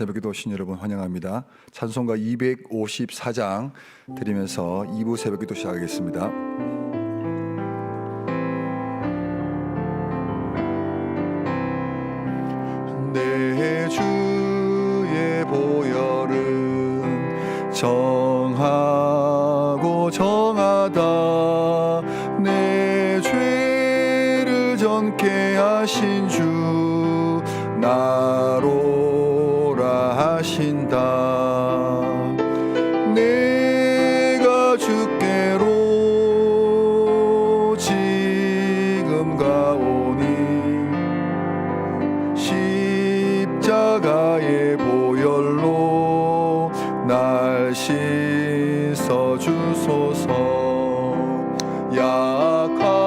새벽 기도 오신 여러분 환영합니다. 찬송가 254장 드리면서 2부 새벽 기도 시작하겠습니다. 날 씻어 주소서. 약하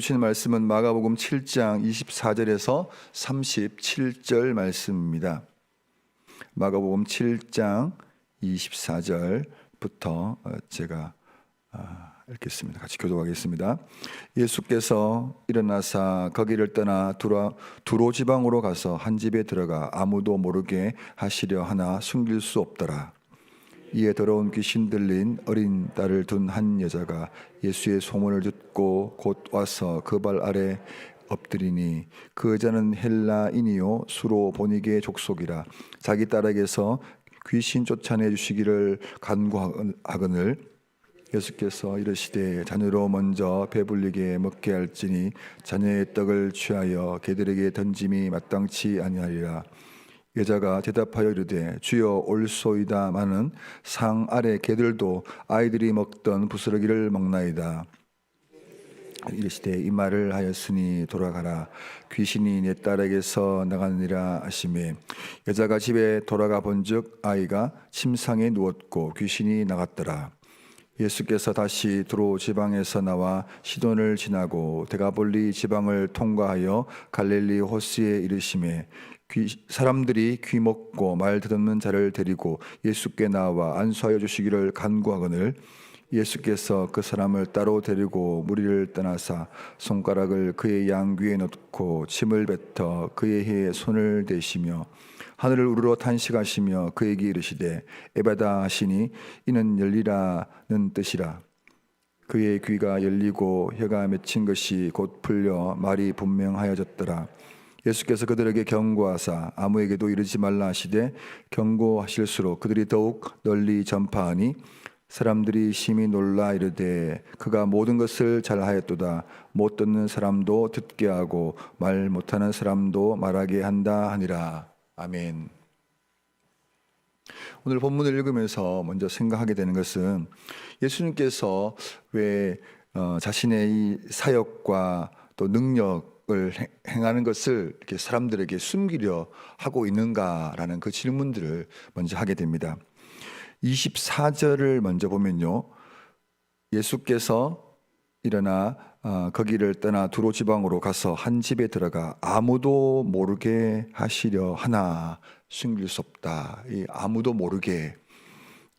주시는 말씀은 마가복음 7장 24절에서 37절 말씀입니다. 마가복음 7장 24절부터 어, 제가 아, 읽겠습니다. 같이 교도하겠습니다. 예수께서 일어나사 거기를 떠나 두로, 두로 지방으로 가서 한 집에 들어가 아무도 모르게 하시려 하나 숨길 수 없더라. 이에 더러운 귀신 들린 어린 딸을 둔 한 여자가 예수의 소문을 듣고 곧 와서 그 발 아래 엎드리니 그 여자는 헬라인이요 수로 보니게 족속이라 자기 딸에게서 귀신 쫓아내 주시기를 간구하거늘 예수께서 이르시되 자녀로 먼저 배불리게 먹게 할지니 자녀의 떡을 취하여 개들에게 던짐이 마땅치 아니하리라 여자가 대답하여 이르되 주여 올소이다마는 상 아래 개들도 아이들이 먹던 부스러기를 먹나이다. 이르시되 이 말을 하였으니 돌아가라. 귀신이 내 딸에게서 나가느니라 하시매 여자가 집에 돌아가 본즉 아이가 침상에 누웠고 귀신이 나갔더라. 예수께서 다시 두로 지방에서 나와 시돈을 지나고 데가볼리 지방을 통과하여 갈릴리 호스에 이르심에 귀, 사람들이 귀 먹고 말 듣는 자를 데리고 예수께 나와 안수하여 주시기를 간구하거늘 예수께서 그 사람을 따로 데리고 무리를 떠나사 손가락을 그의 양귀에 넣고 침을 뱉어 그의 혀에 손을 대시며 하늘을 우르러 탄식하시며 그에게 이르시되 에바다 하시니 이는 열리라는 뜻이라 그의 귀가 열리고 혀가 맺힌 것이 곧 풀려 말이 분명하여졌더라. 예수께서 그들에게 경고하사 아무에게도 이르지 말라 하시되 경고하실수록 그들이 더욱 널리 전파하니 사람들이 심히 놀라 이르되 그가 모든 것을 잘하였도다 못 듣는 사람도 듣게 하고 말 못하는 사람도 말하게 한다 하니라 아멘. 오늘 본문을 읽으면서 먼저 생각하게 되는 것은 예수님께서 왜 어, 자신의 이 사역과 또 능력 을 행- 행하는 것을 이렇게 사람들에게 숨기려 하고 있는가라는 그 질문들을 먼저 하게 됩니다. 24절을 먼저 보면요. 예수께서 일어나 어, 거기를 떠나 두로 지방으로 가서 한 집에 들어가 아무도 모르게 하시려 하나 숨길 수 없다. 이 아무도 모르게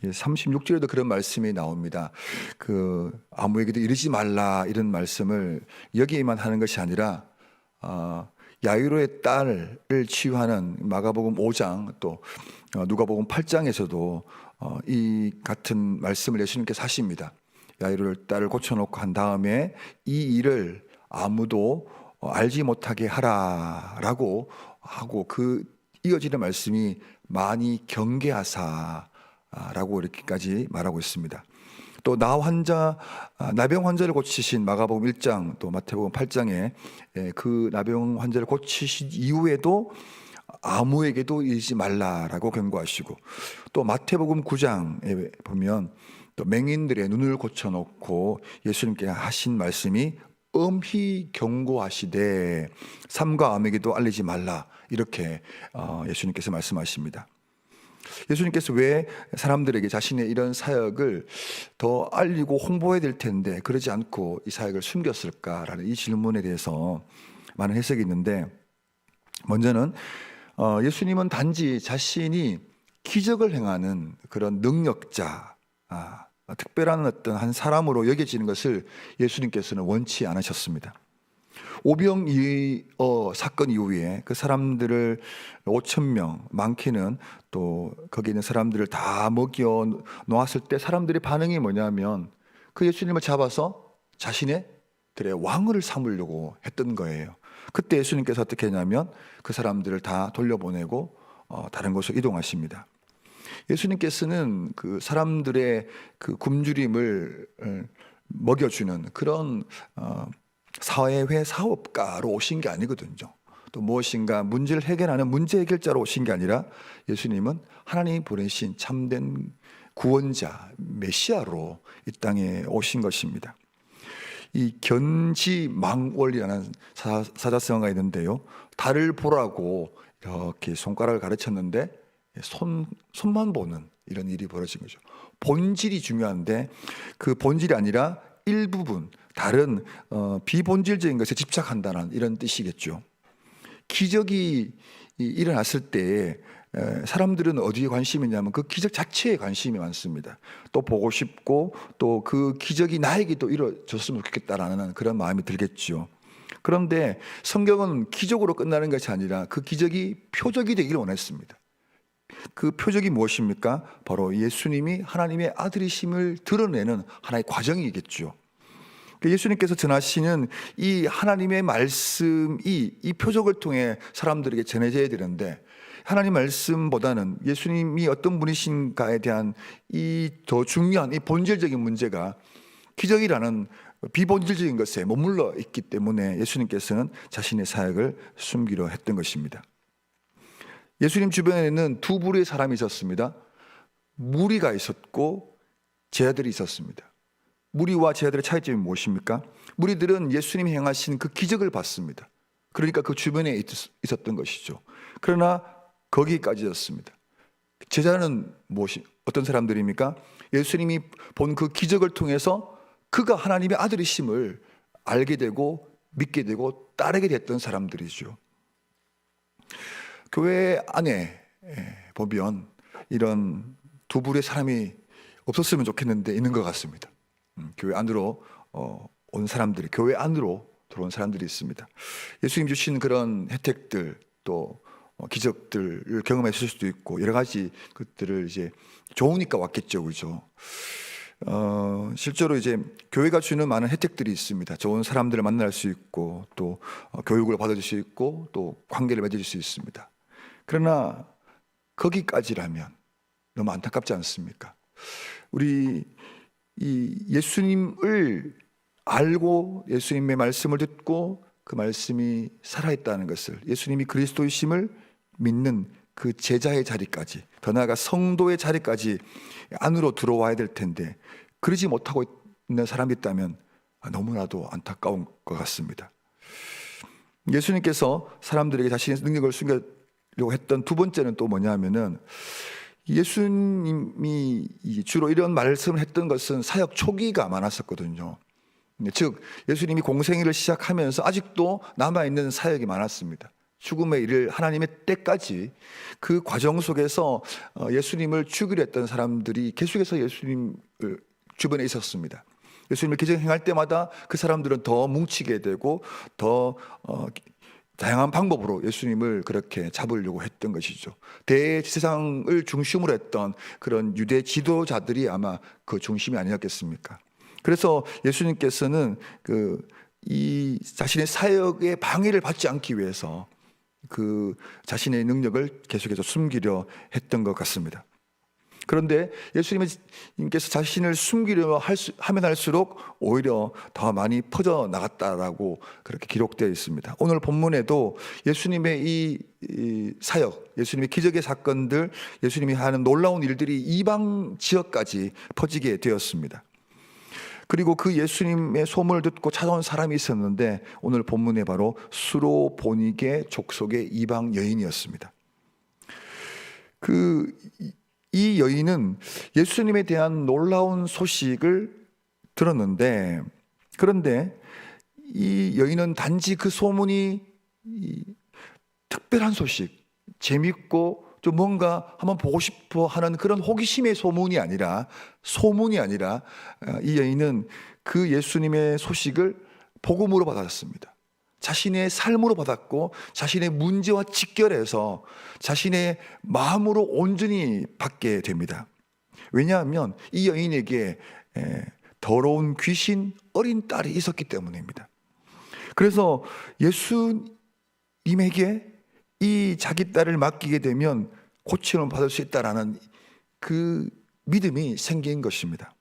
36절에도 그런 말씀이 나옵니다. 그 아무에게도 이르지 말라 이런 말씀을 여기에만 하는 것이 아니라 어, 야이로의 딸을 치유하는 마가복음 5장 또 어, 누가복음 8장에서도 어, 이 같은 말씀을 예수님께서 하십니다. 야이로의 딸을 고쳐놓고 한 다음에 이 일을 아무도 어, 알지 못하게 하라라고 하고 그 이어지는 말씀이 많이 경계하사라고 이렇게까지 말하고 있습니다. 또 나 환자 아, 나병 환자를 고치신 마가복음 1장 또 마태복음 8장에 예, 그 나병 환자를 고치신 이후에도 아무에게도 이르지 말라라고 경고하시고 또 마태복음 9장에 보면 또 맹인들의 눈을 고쳐놓고 예수님께 하신 말씀이 엄히 경고하시되 삼가 암에게도 알리지 말라 이렇게 어, 예수님께서 말씀하십니다. 예수님께서 왜 사람들에게 자신의 이런 사역을 더 알리고 홍보해야 될 텐데 그러지 않고 이 사역을 숨겼을까라는 이 질문에 대해서 많은 해석이 있는데 먼저는 어, 예수님은 단지 자신이 기적을 행하는 그런 능력자, 아, 특별한 어떤 한 사람으로 여겨지는 것을 예수님께서는 원치 않으셨습니다. 오병 이 어, 사건 이후에 그 사람들을 5천 명 많게는 또 거기 있는 사람들을 다 먹여 놓았을 때 사람들의 반응이 뭐냐면 그 예수님을 잡아서 자신의 그래 왕을 삼으려고 했던 거예요. 그때 예수님께서 어떻게 했냐면 그 사람들을 다 돌려보내고 어, 다른 곳으로 이동하십니다. 예수님께서는 그 사람들의 그 굶주림을 어, 먹여주는 그런 어, 사회회 사업가로 오신 게 아니거든요. 또 무엇인가 문제를 해결하는 문제 해결자로 오신 게 아니라 예수님은 하나님이 보내신 참된 구원자 메시아로 이 땅에 오신 것입니다. 이 견지망월이라는 사, 사자성어가 있는데요. 달을 보라고 이렇게 손가락을 가르쳤는데 손 손만 보는 이런 일이 벌어진 거죠. 본질이 중요한데 그 본질이 아니라 일부분 다른 어, 비본질적인 것에 집착한다는 이런 뜻이겠죠. 기적이 이- 일어났을 때 에, 사람들은 어디에 관심이 있냐면 그 기적 자체에 관심이 많습니다. 또 보고 싶고 또 그 기적이 나에게 또 이루어졌으면 좋겠다라는 그런 마음이 들겠죠. 그런데 성경은 기적으로 끝나는 것이 아니라 그 기적이 표적이 되기를 원했습니다. 그 표적이 무엇입니까? 바로 예수님이 하나님의 아들이심을 드러내는 하나의 과정이겠죠. 그 예수님께서 전하시는 이 하나님의 말씀이 이 표적을 통해 사람들에게 전해져야 되는데 하나님 말씀보다는 예수님이 어떤 분이신가에 대한 이 더 중요한 이 본질적인 문제가 기적이라는 비본질적인 것에 머물러 있기 때문에 예수님께서는 자신의 사역을 숨기려 했던 것입니다. 예수님 주변에는 두 부류의 사람이 있었습니다. 무리가 있었고 제자들이 있었습니다. 무리와 제자들의 차이점이 무엇입니까? 무리들은 예수님이 행하신 그 기적을 봤습니다. 그러니까 그 주변에 있- 있었던 것이죠. 그러나 거기까지였습니다. 제자는 무엇이 어떤 사람들입니까? 예수님이 본 그 기적을 통해서 그가 하나님의 아들이심을 알게 되고 믿게 되고 따르게 됐던 사람들이죠. 교회 안에 예, 보면 이런 두 부류의 사람이 없었으면 좋겠는데 있는 것 같습니다. 음, 교회 안으로 어, 온 사람들이 교회 안으로 들어온 사람들이 있습니다. 예수님 주신 그런 혜택들 또 어, 기적들을 경험했을 수도 있고 여러 가지 것들을 이제 좋으니까 왔겠죠, 그죠? 어, 실제로 이제 교회가 주는 많은 혜택들이 있습니다. 좋은 사람들을 만날 수 있고 또 어, 교육을 받을 수 있고 또 관계를 맺을 수 있습니다. 그러나 거기까지라면 너무 안타깝지 않습니까? 우리 이 예수님을 알고 예수님의 말씀을 듣고 그 말씀이 살아있다는 것을 예수님이 그리스도이심을 믿는 그 제자의 자리까지 더 나아가 성도의 자리까지 안으로 들어와야 될 텐데 그러지 못하고 있는 사람이 있다면 너무나도 안타까운 것 같습니다. 예수님께서 사람들에게 자신의 능력을 숨기 려고 했던 두 번째는 또 뭐냐면은 예수님이 주로 이런 말씀을 했던 것은 사역 초기가 많았었거든요. 즉 예수님이 공생애를 시작하면서 아직도 남아 있는 사역이 많았습니다. 죽음의 일을 하나님의 때까지 그 과정 속에서 어, 예수님을 죽이려 했던 사람들이 계속해서 예수님 주변에 있었습니다. 예수님을 기적 행할 때마다 그 사람들은 더 뭉치게 되고 더 어, 다양한 방법으로 예수님을 그렇게 잡으려고 했던 것이죠. 대세상을 중심으로 했던 그런 유대 지도자들이 아마 그 중심이 아니었겠습니까? 그래서 예수님께서는 그 이 자신의 사역의 방해를 받지 않기 위해서 그 자신의 능력을 계속해서 숨기려 했던 것 같습니다. 그런데 예수님께서 자신을 숨기려 하면 할수록 오히려 더 많이 퍼져 나갔다라고 그렇게 기록되어 있습니다. 오늘 본문에도 예수님의 이, 이 사역, 예수님의 기적의 사건들, 예수님이 하는 놀라운 일들이 이방 지역까지 퍼지게 되었습니다. 그리고 그 예수님의 소문을 듣고 찾아온 사람이 있었는데 오늘 본문에 바로 수로 보니게 족속의 이방 여인이었습니다. 그 이 여인은 예수님에 대한 놀라운 소식을 들었는데 그런데 이 여인은 단지 그 소문이 특별한 소식, 재밌고 좀 뭔가 한번 보고 싶어 하는 그런 호기심의 소문이 아니라 소문이 아니라 어, 이 여인은 그 예수님의 소식을 복음으로 받았습니다. 자신의 삶으로 받았고 자신의 문제와 직결해서 자신의 마음으로 온전히 받게 됩니다. 왜냐하면 이 여인에게 더러운 귀신 어린 딸이 있었기 때문입니다. 그래서 예수님에게 이 자기 딸을 맡기게 되면 고침을 받을 수 있다라는 그 믿음이 생긴 것입니다.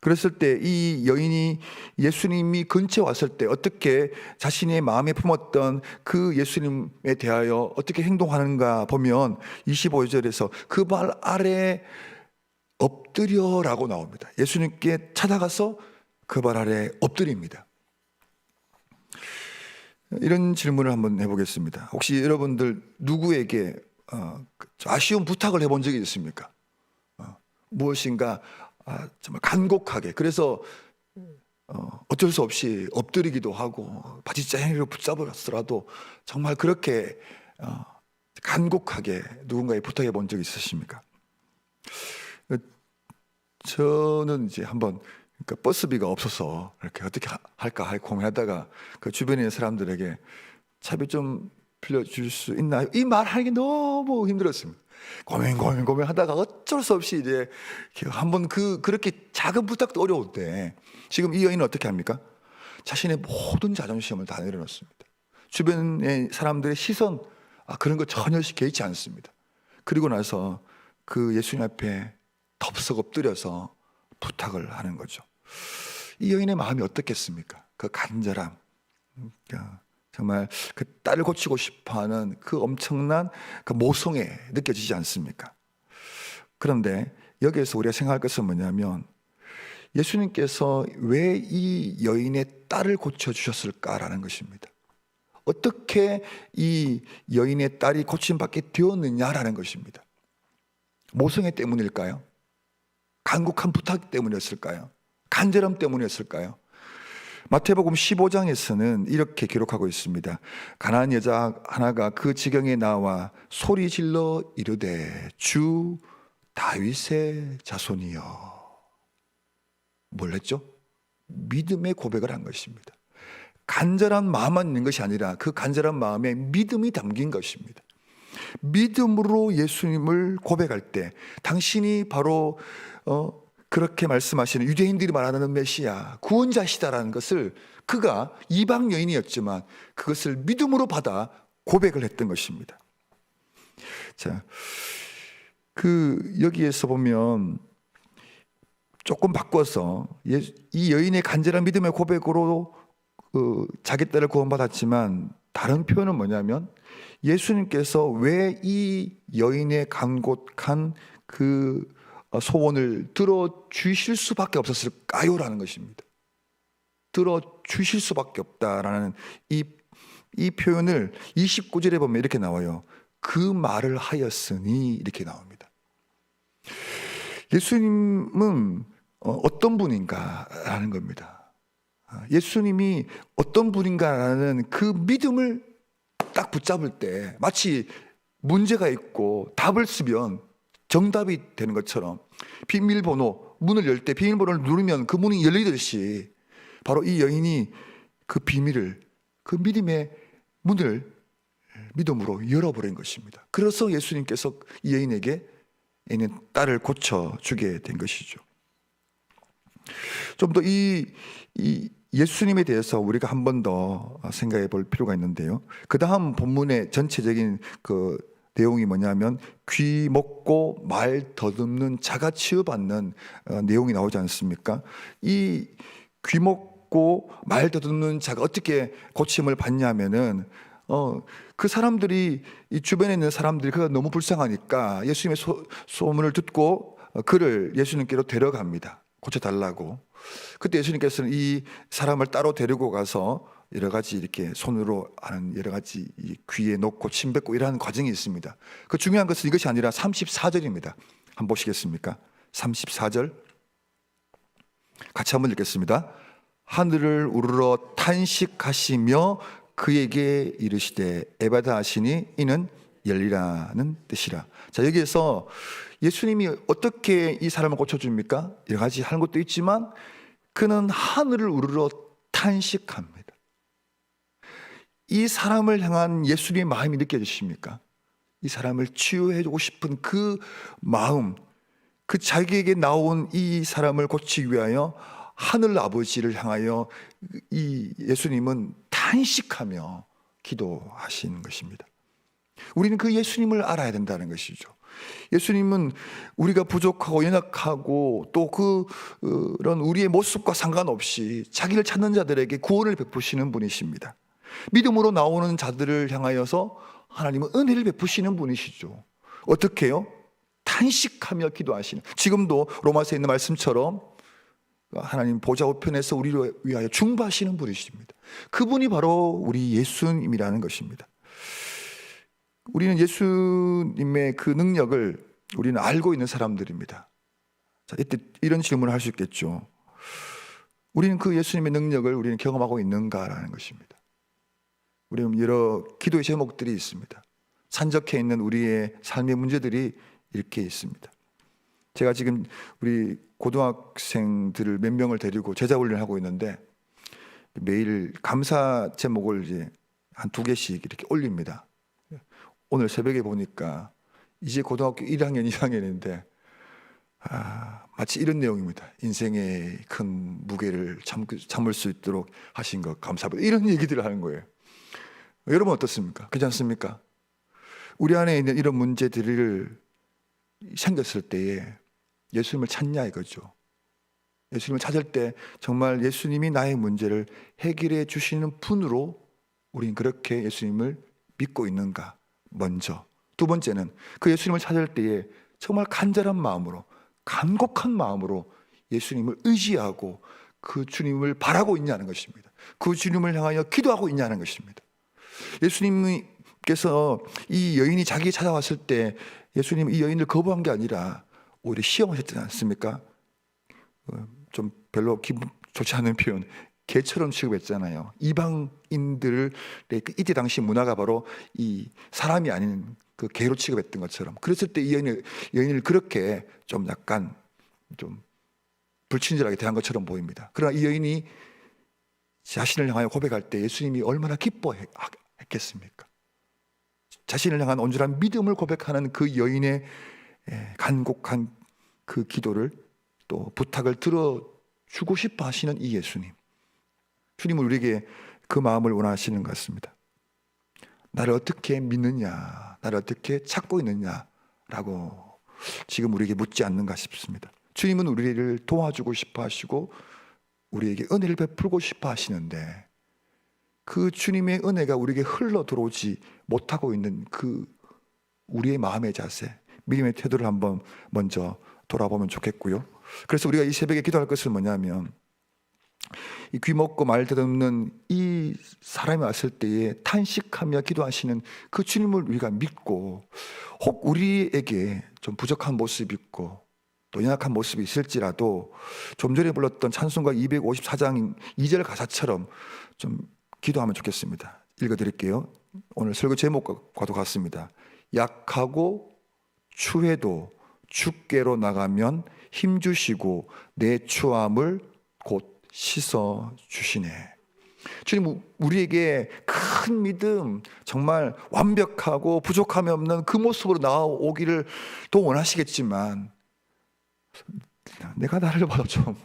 그랬을 때 이 여인이 예수님이 근처에 왔을 때 어떻게 자신의 마음에 품었던 그 예수님에 대하여 어떻게 행동하는가 보면 25절에서 그 발 아래 엎드려라고 나옵니다. 예수님께 찾아가서 그 발 아래 엎드립니다. 이런 질문을 한번 해보겠습니다. 혹시 여러분들 누구에게 어, 아쉬운 부탁을 해본 적이 있습니까? 어, 무엇인가 아, 정말 간곡하게 그래서 어, 어쩔 수 없이 엎드리기도 하고 바지장이로 붙잡았더라도 정말 그렇게 어, 간곡하게 누군가에 부탁해 본 적이 있으십니까? 저는 이제 한번 그러니까 버스비가 없어서 이렇게 어떻게 할까 할 고민하다가 그 주변에 사람들에게 차비 좀 빌려줄 수 있나요? 이 말하기 너무 힘들었습니다. 고민 고민 고민 하다가 어쩔 수 없이 이제 한번 그 그렇게 작은 부탁도 어려운데 지금 이 여인은 어떻게 합니까? 자신의 모든 자존심을 다 내려놓습니다. 주변의 사람들의 시선 아, 그런 거 전혀 개의치 않습니다. 그리고 나서 그 예수님 앞에 덥석 엎드려서 부탁을 하는 거죠. 이 여인의 마음이 어떻겠습니까? 그 간절함, 그 정말 그 딸을 고치고 싶어하는 그 엄청난 그 모성에 느껴지지 않습니까? 그런데 여기에서 우리가 생각할 것은 뭐냐면 예수님께서 왜 이 여인의 딸을 고쳐 주셨을까라는 것입니다. 어떻게 이 여인의 딸이 고침받게 되었느냐라는 것입니다. 모성애 때문일까요? 간곡한 부탁 때문이었을까요? 간절함 때문이었을까요? 마태복음 15장에서는 이렇게 기록하고 있습니다. 가난한 여자 하나가 그 지경에 나와 소리 질러 이르되 주 다윗의 자손이여. 뭘 했죠? 믿음의 고백을 한 것입니다. 간절한 마음만 있는 것이 아니라 그 간절한 마음에 믿음이 담긴 것입니다. 믿음으로 예수님을 고백할 때 당신이 바로 어, 그렇게 말씀하시는 유대인들이 말하는 메시아 구원자시다라는 것을 그가 이방 여인이었지만 그것을 믿음으로 받아 고백을 했던 것입니다. 자, 그 여기에서 보면 조금 바꿔서 예- 이 여인의 간절한 믿음의 고백으로 그 자기 딸을 구원받았지만 다른 표현은 뭐냐면 예수님께서 왜 이 여인의 간곡한 그 소원을 들어 주실 수밖에 없었을까요라는 것입니다. 들어 주실 수밖에 없다라는 이, 이 표현을 29절에 보면 이렇게 나와요. 그 말을 하였으니 이렇게 나옵니다. 예수님은 어, 어떤 분인가라는 겁니다. 아, 예수님이 어떤 분인가라는 그 믿음을 딱 붙잡을 때 마치 문제가 있고 답을 쓰면 정답이 되는 것처럼 비밀번호 문을 열 때 비밀번호를 누르면 그 문이 열리듯이 바로 이 여인이 그 비밀을 그 믿음의 문을 믿음으로 열어버린 것입니다. 그래서 예수님께서 이 여인에게 있는 딸을 고쳐 주게 된 것이죠. 좀 더 이 이 예수님에 대해서 우리가 한 번 더 생각해 볼 필요가 있는데요. 그 다음 본문의 전체적인 그 내용이 뭐냐면 귀 먹고 말 더듬는 자가 치유받는 어, 내용이 나오지 않습니까? 이 귀 먹고 말 더듬는 자가 어떻게 고침을 받냐면은 어, 그 사람들이 이 주변에 있는 사람들이 그가 너무 불쌍하니까 예수님의 소, 소문을 듣고 어, 그를 예수님께로 데려갑니다. 고쳐달라고. 그때 예수님께서는 이 사람을 따로 데리고 가서 여러 가지 이렇게 손으로 하는 여러 가지 이 귀에 놓고 침 뱉고 이러는 과정이 있습니다. 그 중요한 것은 이것이 아니라 34절입니다. 한번 보시겠습니까? 34절. 같이 한번 읽겠습니다. 하늘을 우르러 탄식하시며 그에게 이르시되 에바다 하시니 이는 열리라는 뜻이라. 자, 여기에서 예수님이 어떻게 이 사람을 고쳐줍니까? 여러 가지 하는 것도 있지만 그는 하늘을 우르러 탄식합니다. 이 사람을 향한 예수님의 마음이 느껴지십니까? 이 사람을 치유해 주고 싶은 그 마음, 그 자기에게 나온 이 사람을 고치기 위하여 하늘 아버지를 향하여 이 예수님은 탄식하며 기도하시는 것입니다. 우리는 그 예수님을 알아야 된다는 것이죠. 예수님은 우리가 부족하고 연약하고 또 그, 그런 우리의 모습과 상관없이 자기를 찾는 자들에게 구원을 베푸시는 분이십니다. 믿음으로 나오는 자들을 향하여서 하나님은 은혜를 베푸시는 분이시죠. 어떻게요? 탄식하며 기도하시는. 지금도 로마서에 있는 말씀처럼 하나님 보좌 우편에서 우리를 위하여 중보하시는 분이십니다. 그분이 바로 우리 예수님이라는 것입니다. 우리는 예수님의 그 능력을 우리는 알고 있는 사람들입니다. 자, 이때 이런 질문을 할 수 있겠죠. 우리는 그 예수님의 능력을 우리는 경험하고 있는가라는 것입니다. 우리는 여러 기도의 제목들이 있습니다. 산적해 있는 우리의 삶의 문제들이 이렇게 있습니다. 제가 지금 우리 고등학생들을 몇 명을 데리고 제자 훈련을 하고 있는데 매일 감사 제목을 이제 한 두 개씩 이렇게 올립니다. 오늘 새벽에 보니까 이제 고등학교 1학년, 2학년인데 아, 마치 이런 내용입니다. 인생의 큰 무게를 참, 참을 수 있도록 하신 것 감사합니다. 이런 얘기들을 하는 거예요. 여러분 어떻습니까? 괜찮습니까? 우리 안에 있는 이런 문제들을 생겼을 때에 예수님을 찾냐 이거죠. 예수님을 찾을 때 정말 예수님이 나의 문제를 해결해 주시는 분으로 우리는 그렇게 예수님을 믿고 있는가? 먼저. 두 번째는 그 예수님을 찾을 때에 정말 간절한 마음으로, 간곡한 마음으로 예수님을 의지하고 그 주님을 바라고 있냐는 것입니다. 그 주님을 향하여 기도하고 있냐는 것입니다. 예수님께서 이 여인이 자기에 찾아왔을 때 예수님 이 여인을 거부한 게 아니라 오히려 시험하셨지 않습니까? 어, 좀 별로 기분 좋지 않은 표현 개처럼 취급했잖아요. 이방인들을 그 이때 당시 문화가 바로 이 사람이 아닌 그 개로 취급했던 것처럼 그랬을 때 이 여인을 여인을 그렇게 좀 약간 좀 불친절하게 대한 것처럼 보입니다. 그러나 이 여인이 자신을 향하여 고백할 때 예수님이 얼마나 기뻐 했겠습니까? 자신을 향한 온전한 믿음을 고백하는 그 여인의 예, 간곡한 그 기도를 또 부탁을 들어주고 싶어 하시는 이 예수님. 주님은 우리에게 그 마음을 원하시는 것 같습니다. 나를 어떻게 믿느냐, 나를 어떻게 찾고 있느냐라고 지금 우리에게 묻지 않는가 싶습니다. 주님은 우리를 도와주고 싶어 하시고 우리에게 은혜를 베풀고 싶어 하시는데 그 주님의 은혜가 우리에게 흘러 들어오지 못하고 있는 그 우리의 마음의 자세, 믿음의 태도를 한번 먼저 돌아보면 좋겠고요. 그래서 우리가 이 새벽에 기도할 것은 뭐냐면 이 귀 먹고 말 듣는 이 사람이 왔을 때에 탄식하며 기도하시는 그 주님을 우리가 믿고 혹 우리에게 좀 부족한 모습이 있고 또 연약한 모습이 있을지라도 좀 전에 불렀던 찬송가 254장 2절 가사처럼 좀 기도하면 좋겠습니다. 읽어드릴게요. 오늘 설교 제목과도 같습니다. 약하고 추해도 주께로 나가면 힘 주시고 내 추함을 곧 씻어 주시네. 주님 우리에게 큰 믿음 정말 완벽하고 부족함이 없는 그 모습으로 나오기를 또 원하시겠지만 내가 나를 봐도 좀,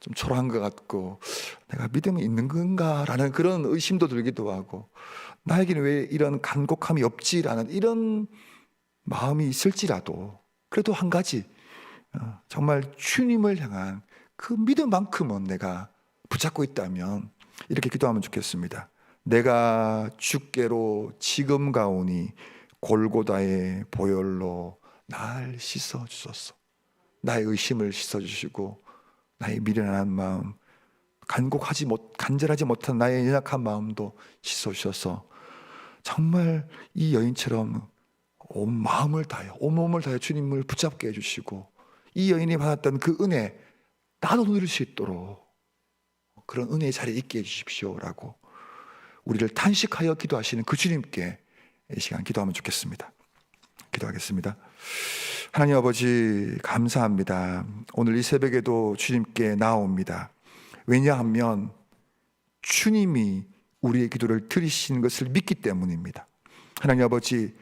좀 초라한 것 같고 내가 믿음이 있는 건가라는 그런 의심도 들기도 하고 나에게는 왜 이런 간곡함이 없지라는 이런 마음이 있을지라도 그래도 한 가지 어, 정말 주님을 향한 그 믿음만큼은 내가 붙잡고 있다면 이렇게 기도하면 좋겠습니다. 내가 주께로 지금 가오니 골고다의 보혈로 날 씻어 주소서. 나의 의심을 씻어 주시고 나의 미련한 마음 간곡하지 못 간절하지 못한 나의 연약한 마음도 씻어 주셔서 정말 이 여인처럼 온 마음을 다해 온 몸을 다해 주님을 붙잡게 해 주시고 이 여인이 받았던 그 은혜 나도 누릴 수 있도록 그런 은혜의 자리에 있게 해 주십시오 라고 우리를 탄식하여 기도하시는 그 주님께 이 시간 기도하면 좋겠습니다. 기도하겠습니다. 하나님 아버지 감사합니다. 오늘 이 새벽에도 주님께 나옵니다. 왜냐하면 주님이 우리의 기도를 들으신 것을 믿기 때문입니다. 하나님 아버지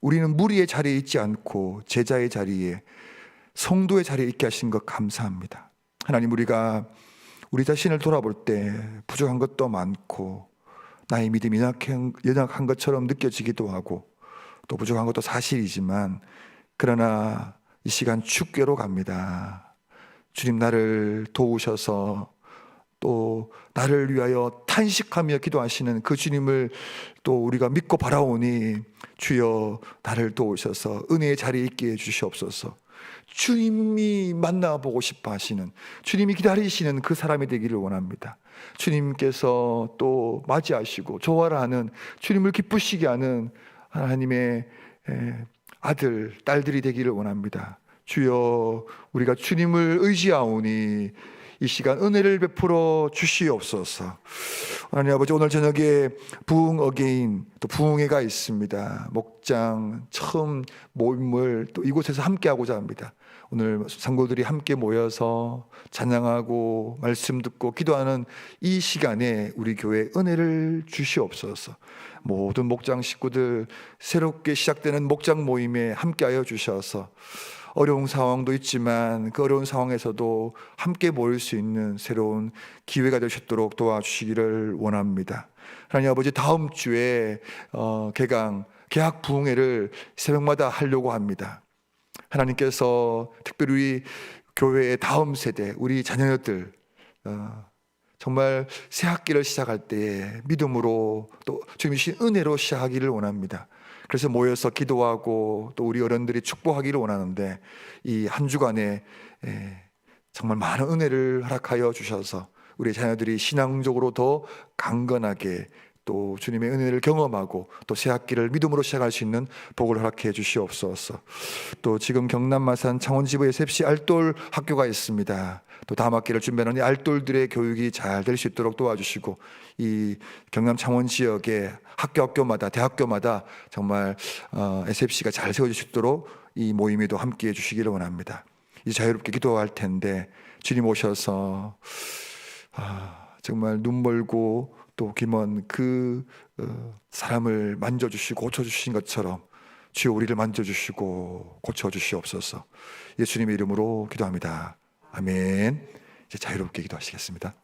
우리는 무리의 자리에 있지 않고 제자의 자리에 성도의 자리에 있게 하신 것 감사합니다. 하나님 우리가 우리 자신을 돌아볼 때 부족한 것도 많고 나의 믿음이 연약한 것처럼 느껴지기도 하고 또 부족한 것도 사실이지만 그러나 이 시간 축계로 갑니다. 주님 나를 도우셔서 또 나를 위하여 탄식하며 기도하시는 그 주님을 또 우리가 믿고 바라오니 주여 나를 도우셔서 은혜의 자리에 있게 해 주시옵소서. 주님이 만나보고 싶어 하시는 주님이 기다리시는 그 사람이 되기를 원합니다. 주님께서 또 맞이하시고 조화를 는 주님을 기쁘시게 하는 하나님의 아들, 딸들이 되기를 원합니다. 주여, 우리가 주님을 의지하오니 이 시간 은혜를 베풀어 주시옵소서. 하나님 아버지 오늘 저녁에 부흥 어게인 또 부흥회가 있습니다. 목장 처음 모임을 또 이곳에서 함께 하고자 합니다. 오늘 상고들이 함께 모여서 찬양하고 말씀 듣고 기도하는 이 시간에 우리 교회 은혜를 주시옵소서. 모든 목장 식구들 새롭게 시작되는 목장 모임에 함께하여 주셔서 어려운 상황도 있지만 그 어려운 상황에서도 함께 모일 수 있는 새로운 기회가 되셨도록 도와주시기를 원합니다. 하나님 아버지 다음 주에 어, 개강 개학 부흥회를 새벽마다 하려고 합니다. 하나님께서 특별히 교회의 다음 세대 우리 자녀들 어, 정말 새 학기를 시작할 때 믿음으로 또 주님이 신 은혜로 시작하기를 원합니다. 그래서 모여서 기도하고 또 우리 어른들이 축복하기를 원하는데 이 한 주간에 정말 많은 은혜를 허락하여 주셔서 우리 자녀들이 신앙적으로 더 강건하게 또 주님의 은혜를 경험하고 또 새 학기를 믿음으로 시작할 수 있는 복을 허락해 주시옵소서. 또 지금 경남 마산 창원지부에 셉시 알돌 학교가 있습니다. 또 다음 학기를 준비하는 이 알돌들의 교육이 잘 될 수 있도록 도와주시고 이 경남 창원 지역의 학교 학교마다 대학교마다 정말 어, SFC가 잘 세워질 수 있도록 이 모임에도 함께해 주시기를 원합니다. 이제 자유롭게 기도할 텐데 주님 오셔서 아, 정말 눈 멀고 또 김원 그 어, 사람을 만져주시고 고쳐주신 것처럼 주여 우리를 만져주시고 고쳐주시옵소서 예수님의 이름으로 기도합니다. 아멘. 이제 자유롭게 기도하시겠습니다.